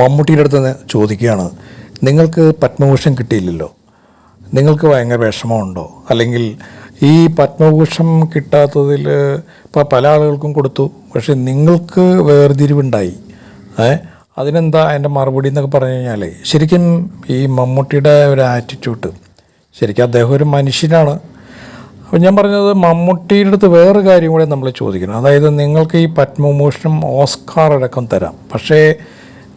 മമ്മൂട്ടിയുടെ അടുത്ത് നിന്ന് ചോദിക്കുകയാണ് നിങ്ങൾക്ക് പത്മഭൂഷൺ കിട്ടിയില്ലല്ലോ? നിങ്ങൾക്ക് ഭയങ്കര വിഷമമുണ്ടോ? അല്ലെങ്കിൽ ഈ പത്മഭൂഷൺ കിട്ടാത്തതിൽ ഇപ്പോൾ പല ആളുകൾക്കും കൊടുത്തു പക്ഷെ നിങ്ങൾക്ക് വേർതിരിവുണ്ടായി. ഏ? അതിനെന്താ എന്റെ മറുപടി എന്നൊക്കെ പറഞ്ഞു കഴിഞ്ഞാൽ ശരിക്കും ഈ മമ്മൂട്ടിയുടെ ഒരു ആറ്റിറ്റ്യൂഡ് ശരിക്കും അദ്ദേഹം ഒരു മനുഷ്യനാണ്. അപ്പം ഞാൻ പറഞ്ഞത് മമ്മൂട്ടിയുടെ അടുത്ത് വേറെ കാര്യം കൂടെ നമ്മൾ ചോദിക്കണം. അതായത് നിങ്ങൾക്ക് ഈ പത്മഭൂഷണം ഓസ്കാർ അടക്കം തരാം. പക്ഷേ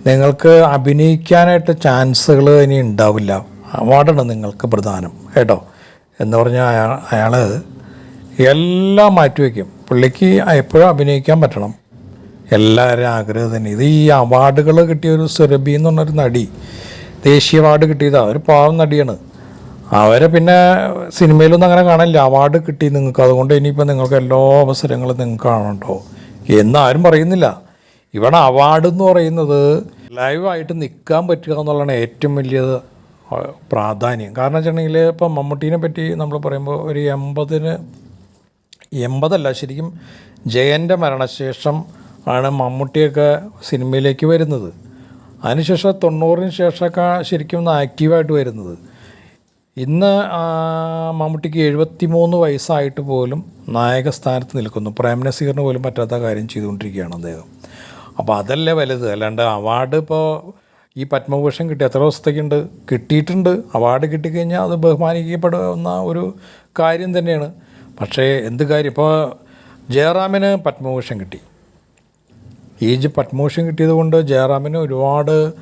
നിങ്ങൾക്ക് അഭിനയിക്കാനായിട്ട് ചാൻസുകൾ ഇനി ഉണ്ടാവില്ല. അവാർഡാണ് നിങ്ങൾക്ക് പ്രധാനം കേട്ടോ? എന്ന് പറഞ്ഞാൽ അയാൾ അയാൾ എല്ലാം മാറ്റിവെക്കും പുള്ളിക്ക് എപ്പോഴും അഭിനയിക്കാൻ പറ്റണം. എല്ലാവരും ആഗ്രഹം തന്നെ. ഇത് ഈ അവാർഡുകൾ കിട്ടിയ ഒരു സുരഭി എന്ന് പറഞ്ഞൊരു നടി ദേശീയ അവാർഡ് കിട്ടിയതാണ് ഒരു പാവം നടിയാണ്. അവരെ പിന്നെ സിനിമയിലൊന്നും അങ്ങനെ കാണില്ല. അവാർഡ് കിട്ടി നിങ്ങൾക്ക്. അതുകൊണ്ട് ഇനിയിപ്പോൾ നിങ്ങൾക്ക് എല്ലാ അവസരങ്ങളും നിങ്ങൾക്ക് കാണണ്ടോ എന്ന് ആരും പറയുന്നില്ല. ഇവിടെ അവാർഡ് എന്ന് പറയുന്നത് ലൈവായിട്ട് നിൽക്കാൻ പറ്റുക എന്നുള്ളതാണ് ഏറ്റവും വലിയത് പ്രാധാന്യം. കാരണം വെച്ചിട്ടുണ്ടെങ്കിൽ ഇപ്പം മമ്മൂട്ടീനെ പറ്റി നമ്മൾ പറയുമ്പോൾ ഒരു എൺപതിന് എൺപതല്ല ശരിക്കും ജയന്റെ മരണശേഷം ആണ് മമ്മൂട്ടിയൊക്കെ സിനിമയിലേക്ക് വരുന്നത്. അതിനുശേഷം തൊണ്ണൂറിന് ശേഷമൊക്കെ ശരിക്കും ഒന്ന് ആക്റ്റീവായിട്ട് വരുന്നത്. ഇന്ന് മമ്മൂട്ടിക്ക് എഴുപത്തി മൂന്ന് വയസ്സായിട്ട് പോലും നായക സ്ഥാനത്ത് നിൽക്കുന്നു. പ്രേം നസീറിന് പോലും പറ്റാത്ത കാര്യം ചെയ്തുകൊണ്ടിരിക്കുകയാണ് അദ്ദേഹം. അപ്പോൾ അതല്ലേ വലുത്. അല്ലാണ്ട് അവാർഡ് ഇപ്പോൾ ഈ പത്മഭൂഷൺ കിട്ടി എത്ര ദിവസത്തേക്കുണ്ട്? കിട്ടിയിട്ടുണ്ട്. അവാർഡ് കിട്ടിക്കഴിഞ്ഞാൽ അത് ബഹുമാനിക്കപ്പെടുന്ന ഒരു കാര്യം തന്നെയാണ്. പക്ഷേ എന്ത് കാര്യം? ഇപ്പോൾ ജയറാമിന് പത്മഭൂഷൺ കിട്ടി. ഈ ജി പത്മഭൂഷൺ കിട്ടിയത് കൊണ്ട് ജയറാമിന് ഒരുപാട്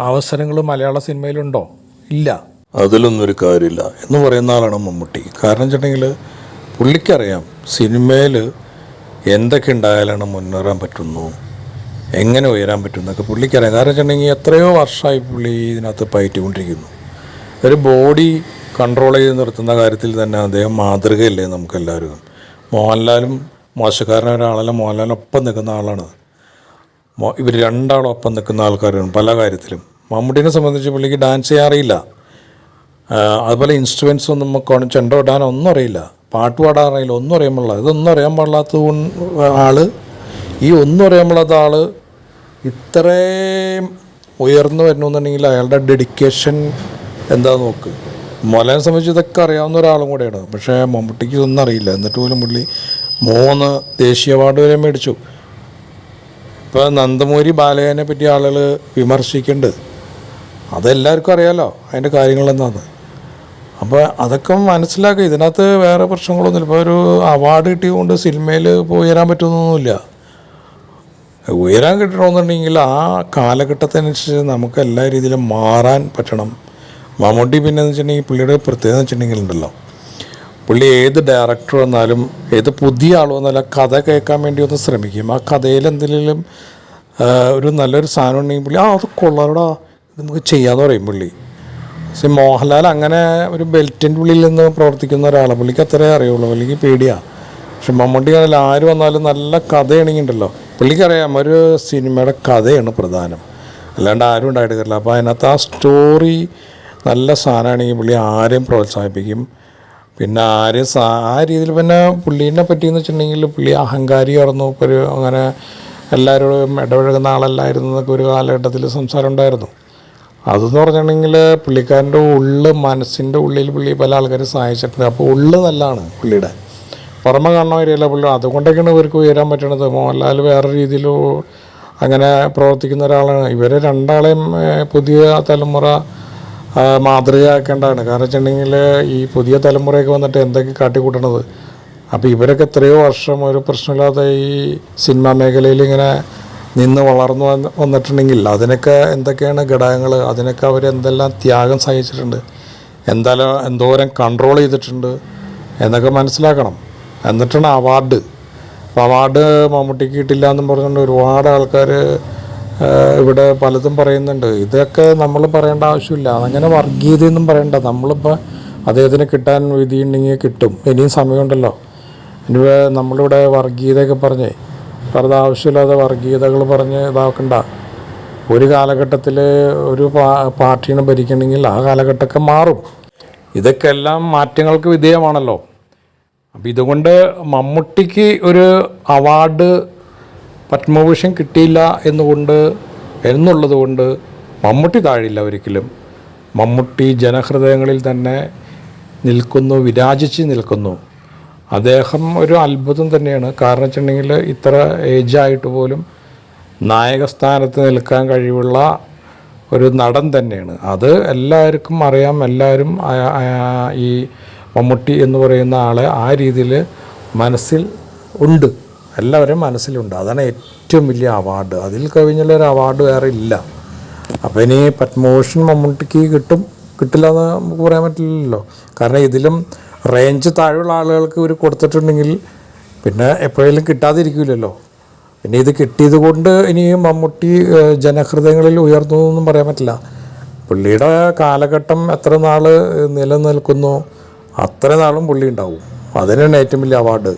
അവസരങ്ങൾ മലയാള സിനിമയിലുണ്ടോ? ഇല്ല. അതിലൊന്നും ഒരു കാര്യമില്ല. എന്ന് പറയുന്ന ആളാണ് മമ്മൂട്ടി. കാരണം വെച്ചിട്ടുണ്ടെങ്കിൽ പുള്ളിക്കറിയാം സിനിമയിൽ എന്തൊക്കെ ഉണ്ടായാലാണ് മുന്നേറാൻ പറ്റുന്നു. എങ്ങനെ ഉയരാൻ പറ്റും എന്നൊക്കെ പുള്ളിക്കറിയാം. കാരണം വെച്ചിട്ടുണ്ടെങ്കിൽ എത്രയോ വർഷമായി പുള്ളി ഇതിനകത്ത് പയറ്റിക്കൊണ്ടിരിക്കുന്നു. ഒരു ബോഡി കൺട്രോൾ ചെയ്ത് നിർത്തുന്ന കാര്യത്തിൽ തന്നെ അദ്ദേഹം മാതൃകയല്ലേ നമുക്കെല്ലാവരും. മോഹൻലാലും മോശക്കാരനായ ഒരാളല്ല ഒപ്പം നിൽക്കുന്ന ആളാണ്. ഇവർ രണ്ടാളും ഒപ്പം നിൽക്കുന്ന ആൾക്കാരാണ് പല കാര്യത്തിലും. മമ്മൂട്ടിനെ സംബന്ധിച്ച് പുള്ളിക്ക് ഡാൻസ് ചെയ്യാറിയില്ല അതുപോലെ ഇൻസ്ട്രുമെൻസ് ഒന്നും നമുക്ക് ചെണ്ടോ ഇടാൻ ഒന്നും അറിയില്ല. പാട്ട് പാടാൻ അറിയില്ല ഒന്നും അറിയാൻ പാടില്ല. ഇതൊന്നും അറിയാൻ പാടില്ലാത്ത ആൾ ഈ ഒന്നും അറിയാൻ പാടില്ലാത്ത ആൾ ഇത്രയും ഉയർന്നു വരണമെന്നുണ്ടെങ്കിൽ അയാളുടെ ഡെഡിക്കേഷൻ എന്താ നോക്ക്. മോലനെ സംബന്ധിച്ച് ഇതൊക്കെ അറിയാവുന്ന ഒരാളും കൂടെയാണ്. പക്ഷേ മമ്മൂട്ടിക്ക് ഇതൊന്നും അറിയില്ല. എന്നിട്ട് പോലും പുള്ളി മൂന്ന് ദേശീയ അവാർഡ് വരെ മേടിച്ചു. ഇപ്പോൾ നന്ദമൂരി ബാലയനെ പറ്റി ആളുകൾ വിമർശിക്കുന്നുണ്ട്. അതെല്ലാവർക്കും അറിയാമല്ലോ അതിന്റെ കാര്യങ്ങൾ അപ്പോൾ അതൊക്കെ മനസ്സിലാക്കുക ഇതിനകത്ത് വേറെ പ്രശ്നങ്ങളൊന്നുമില്ല. ഇപ്പോൾ ഒരു അവാർഡ് കിട്ടിയതുകൊണ്ട് സിനിമയിൽ പോയി വരാൻ പറ്റുന്നൊന്നുമില്ല. ഉയരാൻ കിട്ടണമെന്നുണ്ടെങ്കിൽ ആ കാലഘട്ടത്തിനനുസരിച്ച് നമുക്ക് എല്ലാ രീതിയിലും മാറാൻ പറ്റണം. മമ്മൂട്ടി പിന്നെ എന്ന് വെച്ചിട്ടുണ്ടെങ്കിൽ പുള്ളിയുടെ പ്രത്യേകത വെച്ചിട്ടുണ്ടെങ്കിൽ ഉണ്ടല്ലോ. പുള്ളി ഏത് ഡയറക്ടർ വന്നാലും ഏത് പുതിയ ആൾ വന്നാലും ആ കഥ കേൾക്കാൻ വേണ്ടി ഒന്ന് ശ്രമിക്കും. ആ കഥയിൽ എന്തെങ്കിലും ഒരു നല്ലൊരു സാധനം ഉണ്ടെങ്കിൽ പുള്ളി ആ അത് കൊള്ളാടാ ഇത് നമുക്ക് ചെയ്യാന്ന് പറയും പുള്ളി. പക്ഷെ മോഹൻലാൽ അങ്ങനെ ഒരു ബെൽറ്റിന്റെ ഉള്ളിൽ നിന്ന് പ്രവർത്തിക്കുന്ന ഒരാളാണ് പുള്ളിക്ക് അത്രേ അറിയുള്ളൂ പുള്ളിക്ക് പേടിയാണ് പക്ഷെ മമ്മൂട്ടി ആണെങ്കിൽ ആര് വന്നാലും നല്ല കഥയാണെങ്കിൽ ഉണ്ടല്ലോ. പുള്ളിക്കറിയാം ഒരു സിനിമയുടെ കഥയാണ് പ്രധാനം. അല്ലാണ്ട് ആരും ഉണ്ടായിട്ട് കാര്യമില്ല. അപ്പോൾ അതിനകത്ത് ആ സ്റ്റോറി നല്ല സാധനമാണെങ്കിൽ പുള്ളി ആരെയും പ്രോത്സാഹിപ്പിക്കും. പിന്നെ ആരെയും സാ ആ രീതിയിൽ പിന്നെ പുള്ളീനെ പറ്റിയെന്ന് വെച്ചിട്ടുണ്ടെങ്കിൽ പുള്ളി അഹങ്കാരി ആയിരുന്നു. ഇപ്പോൾ ഒരു അങ്ങനെ എല്ലാവരോടും ഇടപഴകുന്ന ആളല്ലായിരുന്നു എന്നൊക്കെ ഒരു കാലഘട്ടത്തിൽ സംസാരം ഉണ്ടായിരുന്നു. അതെന്ന് പറഞ്ഞിട്ടുണ്ടെങ്കിൽ പുള്ളിക്കാരന്റെ ഉള്ള് മനസ്സിന്റെ ഉള്ളിൽ പുള്ളി പല ആൾക്കാരും സഹായിച്ചിട്ടുണ്ട്. അപ്പോൾ ഉള്ളു നല്ലതാണ് പുള്ളിയുടെ. വരികയില്ല പുള്ളി. അതുകൊണ്ടൊക്കെയാണ് ഇവർക്ക് ഉയരാൻ പറ്റണത്. മോഹൻലാൽ വേറെ രീതിയിലോ അങ്ങനെ പ്രവർത്തിക്കുന്ന ഒരാളാണ്. ഇവരെ രണ്ടാളെയും പുതിയ തലമുറ മാതൃകയാക്കേണ്ടതാണ്. കാരണം വെച്ചിട്ടുണ്ടെങ്കിൽ ഈ പുതിയ തലമുറയൊക്കെ വന്നിട്ട് എന്തൊക്കെ കാട്ടിക്കൂട്ടണത്? അപ്പോൾ ഇവരൊക്കെ എത്രയോ വർഷം ഒരു പ്രശ്നമില്ലാതെ ഈ സിനിമാ മേഖലയിൽ ഇങ്ങനെ നിന്ന് വളർന്നു വന്ന് വന്നിട്ടുണ്ടെങ്കിൽ അതിനൊക്കെ എന്തൊക്കെയാണ് ഘടകങ്ങൾ അതിനൊക്കെ അവർ എന്തെല്ലാം ത്യാഗം സഹിച്ചിട്ടുണ്ട്? എന്തെല്ലാം എന്തോരം കൺട്രോൾ ചെയ്തിട്ടുണ്ട് എന്നൊക്കെ മനസ്സിലാക്കണം. എന്നിട്ടാണ് അവാർഡ്. അവാർഡ് മമ്മൂട്ടിക്ക് കിട്ടില്ല എന്നും പറഞ്ഞുകൊണ്ട് ഒരുപാട് ആൾക്കാർ ഇവിടെ പലതും പറയുന്നുണ്ട്. ഇതൊക്കെ നമ്മൾ പറയേണ്ട ആവശ്യമില്ല. അങ്ങനെ വർഗീയതയൊന്നും പറയണ്ട. നമ്മളിപ്പോൾ അദ്ദേഹത്തിന് കിട്ടാൻ വിധിയുണ്ടെങ്കിൽ കിട്ടും. ഇനിയും സമയമുണ്ടല്ലോ. ഇനി നമ്മളിവിടെ വർഗീയതയൊക്കെ പറഞ്ഞേ വെറുതെ ആവശ്യമില്ലാതെ വർഗീയതകൾ പറഞ്ഞ് ഇതാക്കണ്ട. ഒരു കാലഘട്ടത്തിൽ ഒരു പാ പാർട്ടീനെ ഭരിക്കണമെങ്കിൽ ആ കാലഘട്ടമൊക്കെ മാറും. ഇതൊക്കെ എല്ലാം മാറ്റങ്ങൾക്ക് വിധേയമാണല്ലോ. അപ്പം ഇതുകൊണ്ട് മമ്മൂട്ടിക്ക് ഒരു അവാർഡ് പത്മഭൂഷൺ കിട്ടിയില്ല എന്നുകൊണ്ട് എന്നുള്ളത് കൊണ്ട് മമ്മൂട്ടി താഴില്ല ഒരിക്കലും. മമ്മൂട്ടി ജനഹൃദയങ്ങളിൽ തന്നെ നിൽക്കുന്നു വിരാജിച്ച് നിൽക്കുന്നു. അദ്ദേഹം ഒരു അത്ഭുതം തന്നെയാണ്. കാരണം വെച്ചിട്ടുണ്ടെങ്കിൽ ഇത്ര ഏജായിട്ട് പോലും നായകസ്ഥാനത്ത് നിൽക്കാൻ കഴിവുള്ള ഒരു നടൻ തന്നെയാണ്. അത് എല്ലാവർക്കും അറിയാം. എല്ലാവരും ഈ മമ്മൂട്ടി എന്ന് പറയുന്ന ആളെ ആ രീതിയിൽ മനസ്സിൽ ഉണ്ട്. എല്ലാവരും മനസ്സിലുണ്ട്. അതാണ് ഏറ്റവും വലിയ അവാർഡ് അതിൽ കവിഞ്ഞുള്ളൊരു അവാർഡ് വേറെ ഇല്ല. അപ്പോൾ ഇനി പത്മഭൂഷൺ മമ്മൂട്ടിക്ക് കിട്ടും കിട്ടില്ല എന്ന് നമുക്ക് പറയാൻ പറ്റില്ലല്ലോ. കാരണം ഇതിലും റേഞ്ച് താഴെയുള്ള ആളുകൾക്ക് ഇവർ കൊടുത്തിട്ടുണ്ടെങ്കിൽ പിന്നെ എപ്പോഴെങ്കിലും കിട്ടാതിരിക്കില്ലല്ലോ പിന്നെ ഇത് കിട്ടിയത് കൊണ്ട് ഇനി മമ്മൂട്ടി ജനഹൃദയങ്ങളിൽ ഉയർന്നു എന്നും പറയാൻ പറ്റില്ല. പുള്ളിയുടെ കാലഘട്ടം എത്ര നാൾ നിലനിൽക്കുന്നു? അത്ര നാളും പുള്ളി ഉണ്ടാവും അതിനാണ് ഏറ്റവും വലിയ അവാർഡ്